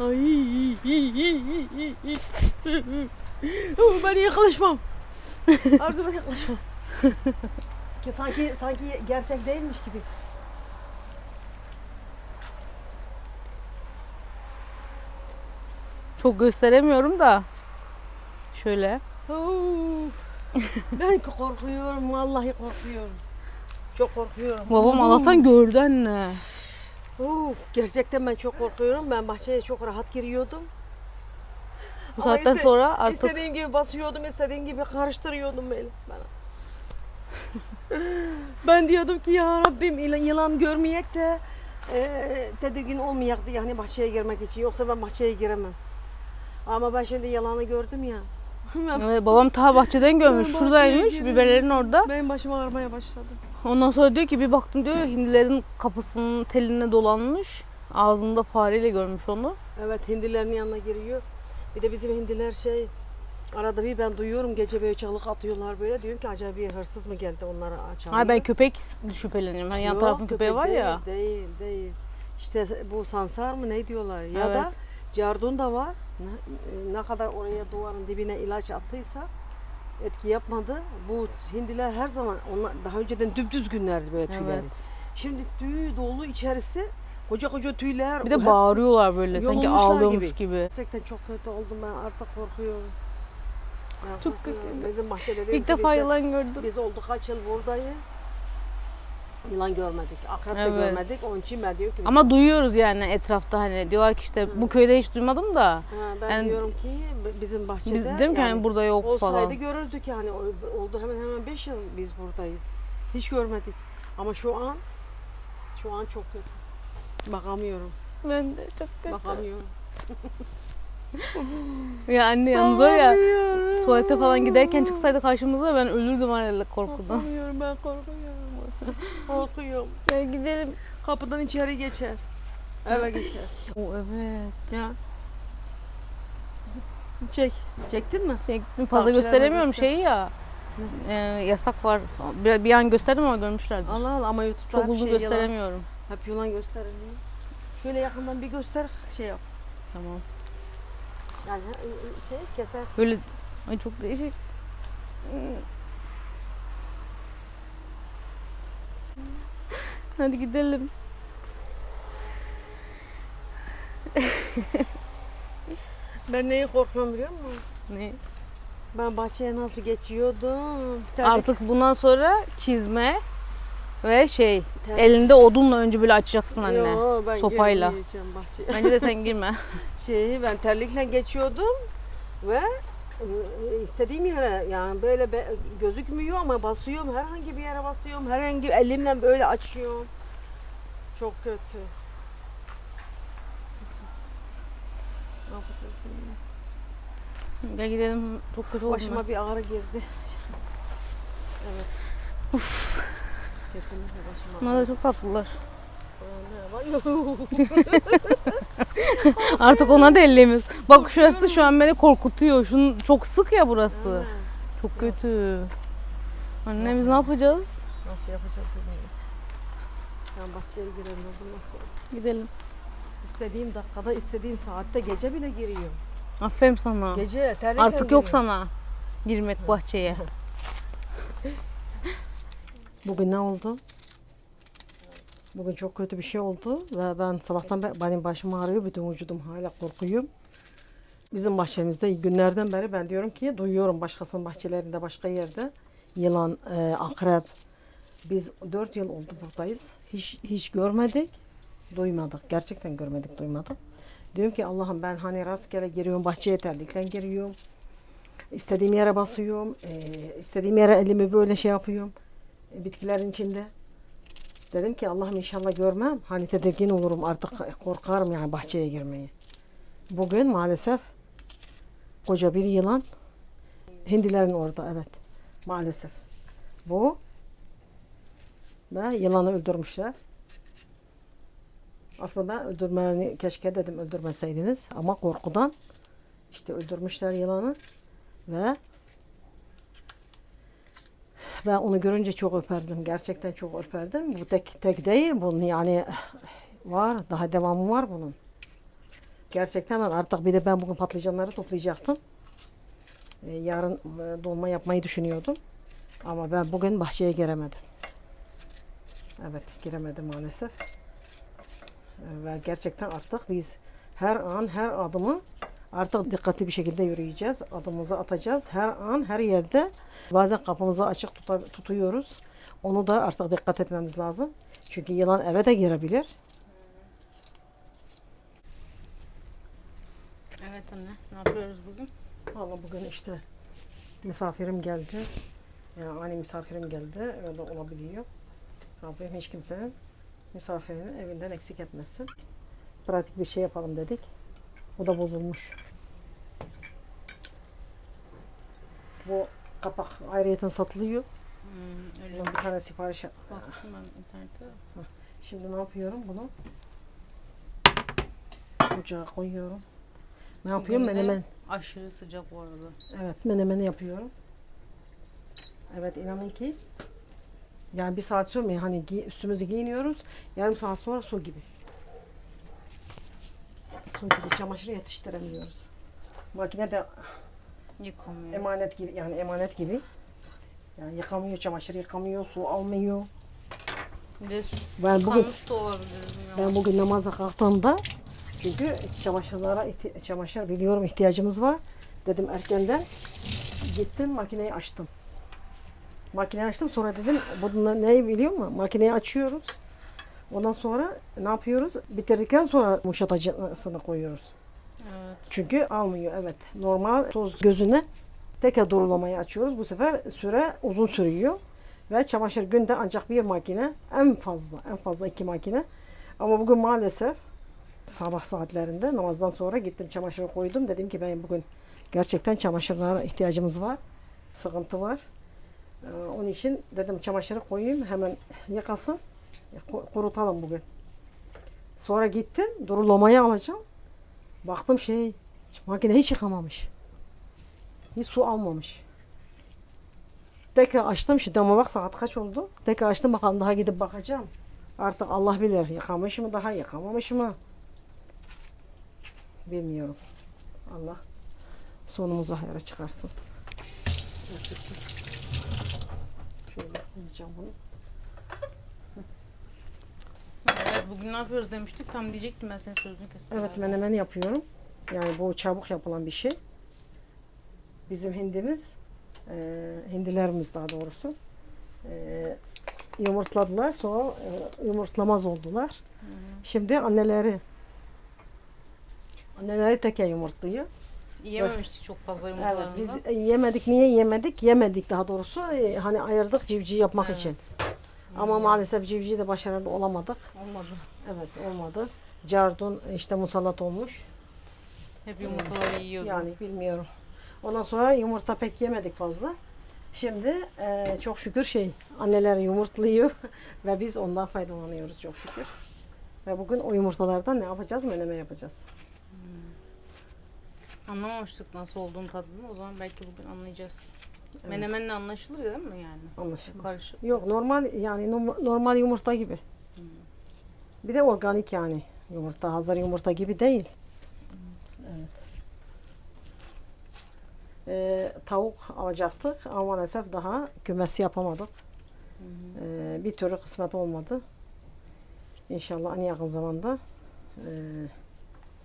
Ay. ben yaklaşmam. Arzu ben yaklaşmam. Ki sanki sanki gerçek değilmiş gibi. Çok gösteremiyorum da. Şöyle. Ben korkuyorum vallahi korkuyorum. Çok korkuyorum. Babam Allah'tan gördü anne. Oo, gerçekten ben çok korkuyorum. Ben bahçeye çok rahat giriyordum. Bu Ama saatten iste- sonra artık istediğim gibi basıyordum, istediğim gibi karıştırıyordum beni bana. ben diyordum ki ya Rabbim yılan- yılan görmeyek de e, tedirgin olmayak diye hani bahçeye girmek için. Yoksa ben bahçeye giremem. Ama ben şimdi yalanı gördüm ya. Babam ta bahçeden görmüş. Ben Şuradaymış biberlerin orada. Benim başım ağrımaya başladı. Ondan sonra diyor ki bir baktım diyor hindilerin kapısının teline dolanmış. Ağzında fareyle görmüş onu. Evet hindilerin yanına giriyor. Bir de bizim hindiler şey arada bir ben duyuyorum gece böyle çalık atıyorlar böyle. Diyorum ki acaba bir hırsız mı geldi onlara çalıyor. Hayır ben köpek şüpheleniyorum. Hani yan Yok, tarafın köpeği var değil, ya. Değil değil. İşte bu sansar mı ne diyorlar ya da Evet. cardun da var. Ne, ne kadar oraya duvarın dibine ilaç attıysa etki yapmadı. Bu hindiler her zaman onlar daha önceden düpdüz günlerdi böyle tüyleri. Evet. Şimdi tüy dolu içerisi koca koca tüyler. Bir de bağırıyorlar böyle sanki ağlıyormuş gibi. gibi. Gerçekten çok kötü oldum ben artık korkuyorum. Çok korkuyorum. kötü. Bizim bahçede İlk defa yılan gördüm. Biz oldu kaç yıl buradayız. Yılan görmedik. Akrep de Evet. görmedik. Onun için ben diyorum ki Ama duyuyoruz yani etrafta hani diyorlar ki işte bu köyde hiç duymadım da. Ha, ben Yani- diyorum ki b- bizim bahçede Biz dedim ki hani burada yok olsaydı falan. görürdük yani O- oldu hemen hemen 5 yıl biz buradayız. Hiç görmedik. Ama şu an şu an çok kötü. Bakamıyorum. Ben de çok kötü. Bakamıyorum. Ya anne yalnız var ya tuvalete falan giderken çıksaydı karşımıza ben ölürdüm herhalde korkudan. Bakamıyorum ben korkuyorum. Korkuyorum. Gel gidelim. Kapıdan içeri geçer. Eve geçer. O evet. Ya. Çek. Çektin mi? Çektim fazla Tavşanı gösteremiyorum göster. şeyi ya. Ee, yasak var. Bir, bir an gösterdim ama dönmüşlerdir. Allah Allah ama YouTube'da Çok hep uzun şey yalan. gösteremiyorum. Hep yılan gösteriliyor. Şöyle yakından bir göster şey yap. Tamam. Yani ha- şey kesersin. Böyle ay çok değişik. Hadi gidelim. Ben neyi korkmam biliyor musun? Ne? Ben bahçeye nasıl geçiyordum. Terlik- Artık bundan sonra çizme ve şey terlik- elinde odunla önce böyle açacaksın anne. Yo, ben sopayla. Bence de sen girme. Şeyi ben terlikle geçiyordum ve istediğim yere yani böyle be- gözükmüyor ama basıyorum herhangi bir yere basıyorum herhangi elimle böyle açıyorum. Çok kötü. Ne yapacağız bilmiyorum. Gel gidelim. Çok kötü oldu. Başıma bir ağrı girdi. Evet. Kesinlikle başıma. Bunlar da çok tatlılar. Artık ona da elleyemeyiz. Bak şurası şu an beni korkutuyor. Şunun çok sık ya burası. Çok kötü. Anne biz ne yapacağız? Nasıl yapacağız bilmiyorum. Ben bahçeye giremiyorum. Bu nasıl olur? Gidelim. İstediğim dakikada, istediğim saatte gece bile giriyorum. Aferin sana. Gece terlikle Artık yok giriyorum. sana girmek bahçeye. Bugün ne oldu? Bugün çok kötü bir şey oldu ve ben sabahtan beri benim başım ağrıyor, bütün vücudum hala korkuyorum. Bizim bahçemizde günlerden beri ben diyorum ki duyuyorum başkasının bahçelerinde başka yerde yılan, e, akrep. Biz dört yıl oldu buradayız. Hiç hiç görmedik, duymadık. Gerçekten görmedik, duymadık. Diyorum ki Allah'ım ben hani rastgele giriyorum, bahçeye terlikle giriyorum. İstediğim yere basıyorum, e, istediğim yere elimi böyle şey yapıyorum e, bitkilerin içinde. Dedim ki Allah'ım inşallah görmem. Hani tedirgin olurum artık korkarım yani bahçeye girmeyi. Bugün maalesef koca bir yılan hindilerin orada evet maalesef. Bu ve yılanı öldürmüşler. Aslında ben öldürmelerini keşke dedim öldürmeseydiniz ama korkudan işte öldürmüşler yılanı ve ben onu görünce çok öperdim. Gerçekten çok öperdim. Bu tek tek değil. Bunun yani var. Daha devamı var bunun. Gerçekten artık bir de ben bugün patlıcanları toplayacaktım. Ee, yarın e, dolma yapmayı düşünüyordum. Ama ben bugün bahçeye giremedim. Evet giremedim maalesef. Ee, Ve gerçekten artık biz her an her adımı artık dikkatli bir şekilde yürüyeceğiz. Adımımızı atacağız. Her an her yerde bazen kapımızı açık tuta- tutuyoruz. Onu da artık dikkat etmemiz lazım. Çünkü yılan eve de girebilir. Evet anne. Ne yapıyoruz bugün? Valla bugün işte misafirim geldi. Yani ani misafirim geldi. Öyle olabiliyor. Rabbim hiç kimsenin misafirini evinden eksik etmesin. Pratik bir şey yapalım dedik. Bu da bozulmuş. Bu kapak ayrıyeten satılıyor. Hmm, öyle Bunun bir tane sipariş baktım ben internette. Şimdi ne yapıyorum bunu? Ocağa koyuyorum. Ne yapıyorum? Bugün de Menemen. Aşırı sıcak bu arada. Evet menemeni yapıyorum. Evet inanın ki yani bir saat sürmüyor. Hani gi- üstümüzü giyiniyoruz. Yarım saat sonra su gibi. Su gibi çamaşır yetiştiremiyoruz. Makine de Yıkamıyor. emanet gibi yani emanet gibi. Yani yıkamıyor, çamaşır yıkamıyor, su almıyor. Bir de Ben bugün susamış da olabilir. bilmiyorum. ben bugün namaza kalktığımda çünkü çamaşırlara ihti- çamaşır biliyorum ihtiyacımız var. Dedim erkenden gittim makineyi açtım. Makineyi açtım sonra dedim bununla neyi biliyor musun? Makineyi açıyoruz. Ondan sonra ne yapıyoruz? Bitirdikten sonra muşatacısını koyuyoruz. Evet. Çünkü almıyor evet. Normal toz gözüne tekrar durulamayı açıyoruz. Bu sefer süre uzun sürüyor. Ve çamaşır günde ancak bir makine en fazla en fazla iki makine. Ama bugün maalesef sabah saatlerinde namazdan sonra gittim çamaşırı koydum. Dedim ki ben bugün gerçekten çamaşırlara ihtiyacımız var. Sıkıntı var. Ee, onun için dedim çamaşırı koyayım hemen yıkasın. Ku- Kurutalım bugün. Sonra gittim durulamayı alacağım. Baktım şey makine hiç yıkamamış. Hiç su almamış. Tekrar açtım şimdi ama bak saat kaç oldu. Tekrar açtım bakalım daha gidip bakacağım. Artık Allah bilir yıkamış mı daha yıkamamış mı? Bilmiyorum. Allah sonumuzu hayra çıkarsın. Şöyle koyacağım bunu. Evet bugün ne yapıyoruz demiştik. Tam diyecektim ben senin sözünü kestim. Evet galiba. menemen yapıyorum. Yani bu çabuk yapılan bir şey. Bizim hindimiz, e, hindilerimiz daha doğrusu e, yumurtladılar. Sonra e, yumurtlamaz oldular. Hı hı. Şimdi anneleri anneleri teke yumurtluyor. Yiyememiştik çok fazla Evet, yumurtalarını biz yemedik. Niye yemedik? Yemedik daha doğrusu. E, hani ayırdık civciv yapmak Evet. için. Ama Hmm. maalesef civciv de başarılı olamadık. Olmadı. Evet olmadı. Cardun işte musallat olmuş. Hep yumurtaları yiyordum. Yani bilmiyorum. Ondan sonra yumurta pek yemedik fazla. Şimdi eee, çok şükür şey anneler yumurtluyor ve biz ondan faydalanıyoruz çok şükür. Ve bugün o yumurtalardan ne yapacağız? Meneme yapacağız. Anlamamıştık nasıl olduğunu tadını. O zaman belki bugün anlayacağız. Evet. Menemenle anlaşılır değil mi yani? Anlaşıldı. Karışık. Yok normal yani norm- normal yumurta gibi. Hmm. Bir de organik yani yumurta hazır yumurta gibi değil. Evet. Eee, tavuk alacaktık ama maalesef daha kümesi yapamadık. Hı. Ee, bir türlü kısmet olmadı. İnşallah en yakın zamanda e,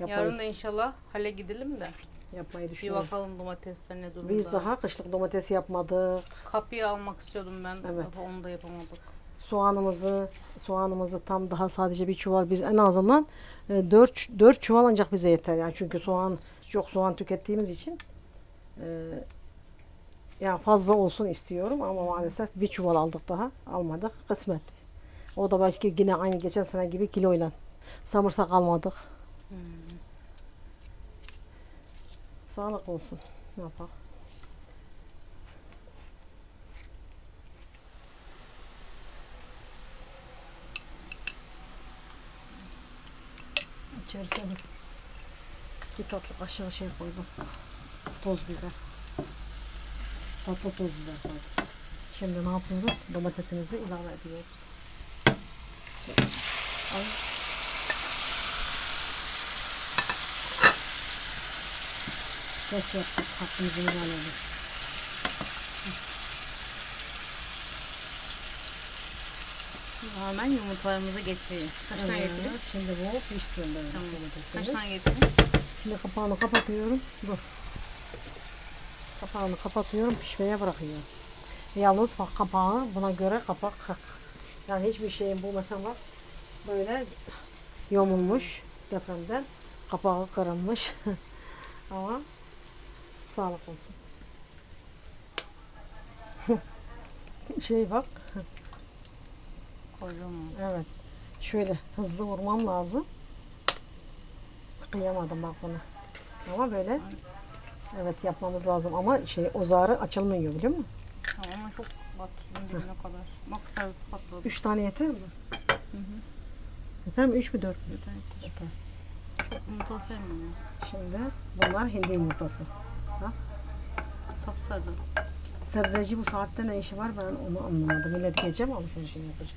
yapmayı, Yarın da inşallah hale gidelim de yapmayı bir düşünüyorum. bakalım domatesler ne durumda. Biz daha kışlık domates yapmadık. Kapıyı almak istiyordum ben. Evet. Ama Onu da yapamadık. Soğanımızı soğanımızı tam daha sadece bir çuval biz en azından 4 4 çuval ancak bize yeter yani çünkü soğan çok soğan tükettiğimiz için e, yani fazla olsun istiyorum ama maalesef bir çuval aldık daha almadık kısmet. O da belki yine aynı geçen sene gibi kiloyla. Samırsak almadık. Hmm. Sağlık olsun. Ne yapalım? İçerisine bir, tatlı kaşığı şey koydum. Toz biber. Tatlı toz biber koydum. Şimdi ne yapıyoruz? Domatesimizi ilave ediyoruz. Bismillah. Ay. Ses yaptık. Hakkımızı helal edin. Hemen yumurtalarımızı getireyim. Kaç tane getireyim? Evet, Şimdi bu pişsin böyle Tamam. domatesimiz. Kaç tane getireyim? Şimdi kapağını kapatıyorum. Dur. Kapağını kapatıyorum. Pişmeye bırakıyorum. Yalnız bak kapağı buna göre kapak yani hiçbir şeyin bu mesela böyle yamulmuş depremden kapağı kırılmış ama sağlık olsun. şey bak Kocaman. evet şöyle hızlı vurmam lazım. Kıyamadım bak bunu. Ama böyle evet yapmamız lazım ama şey ozarı açılmıyor biliyor musun? Tamam ama çok battırdım dibine kadar. Bak sarısı patladı. Üç tane yeter mi? Hı hı. Yeter mi? Üç mü dört mü? Yeter, yeter. Yeter. Çok yumurta sevmiyorum Şimdi bunlar hindi yumurtası. Ya. Sapsarı. Sebzeci bu saatte ne işi var ben onu anlamadım. Millet gece mi alışverişini yapacak?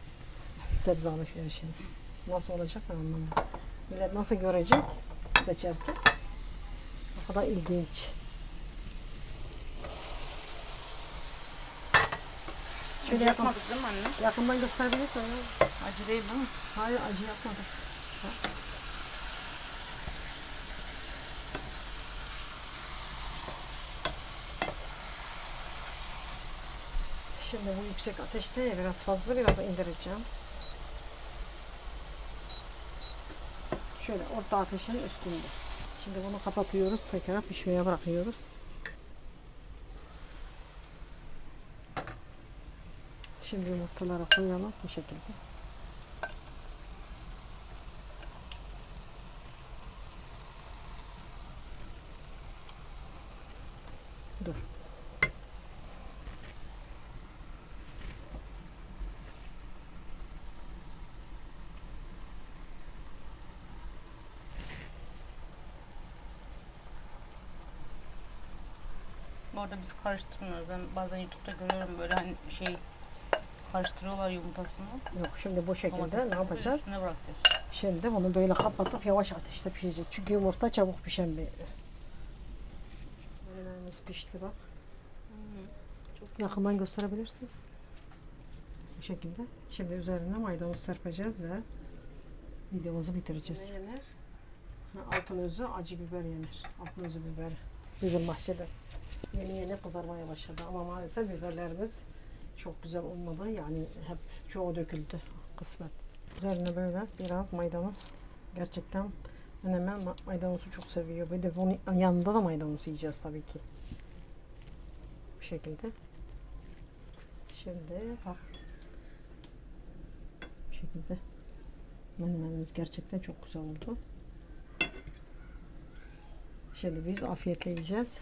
Sebze alışverişini. Nasıl olacak ben anlamadım. Millet nasıl görecek seçerken? O kadar ilginç. Şöyle yapmadık değil mi anne? yakından gösterebilirsen. ya. Acı değil değil mi? Hayır acı yapmadık. Ha. Şimdi bu yüksek ateşte ya biraz fazla biraz indireceğim. Şöyle orta ateşin üstünde. Şimdi bunu kapatıyoruz. Tekrar pişmeye bırakıyoruz. Şimdi yumurtaları koyalım bu şekilde. Dur. Bu arada biz karıştırmıyoruz. Ben bazen YouTube'da görüyorum böyle hani şey karıştırıyorlar yumurtasını. Yok şimdi bu şekilde Domatesi ne yapacağız? Üstüne bırakıyorsun. Şimdi bunu böyle kapatıp yavaş ateşte pişecek. Çünkü yumurta çabuk pişen bir. Menemenimiz pişti bak. Çok yakından gösterebilirsin. Bu şekilde. Şimdi üzerine maydanoz serpeceğiz ve videomuzu bitireceğiz. Ne yenir? Altın özü acı biber yenir. Altın özü biber. Bizim bahçede. Yeni yeni kızarmaya başladı ama maalesef biberlerimiz çok güzel olmadı. Yani hep çoğu döküldü kısmet. Üzerine böyle biraz maydanoz. Gerçekten ma- maydanozu çok seviyor. Bir de bunun yanında da maydanoz yiyeceğiz tabii ki. Bu şekilde. Şimdi bak. Bu şekilde. Menemenimiz gerçekten çok güzel oldu. Şimdi biz afiyetle yiyeceğiz.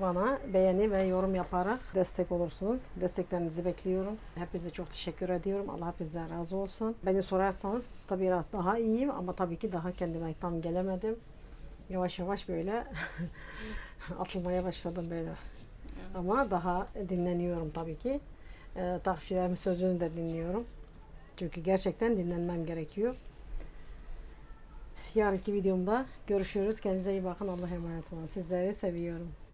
Bana beğeni ve yorum yaparak destek olursunuz. Desteklerinizi bekliyorum. Hepinize çok teşekkür ediyorum. Allah hepinizden razı olsun. Beni sorarsanız tabii biraz daha iyiyim ama tabii ki daha kendime tam gelemedim. Yavaş yavaş böyle atılmaya başladım böyle. Ama daha dinleniyorum tabii ki. Ee, takipçilerimin sözünü de dinliyorum. Çünkü gerçekten dinlenmem gerekiyor. Yarınki videomda görüşürüz. Kendinize iyi bakın. Allah'a emanet olun. Sizleri seviyorum.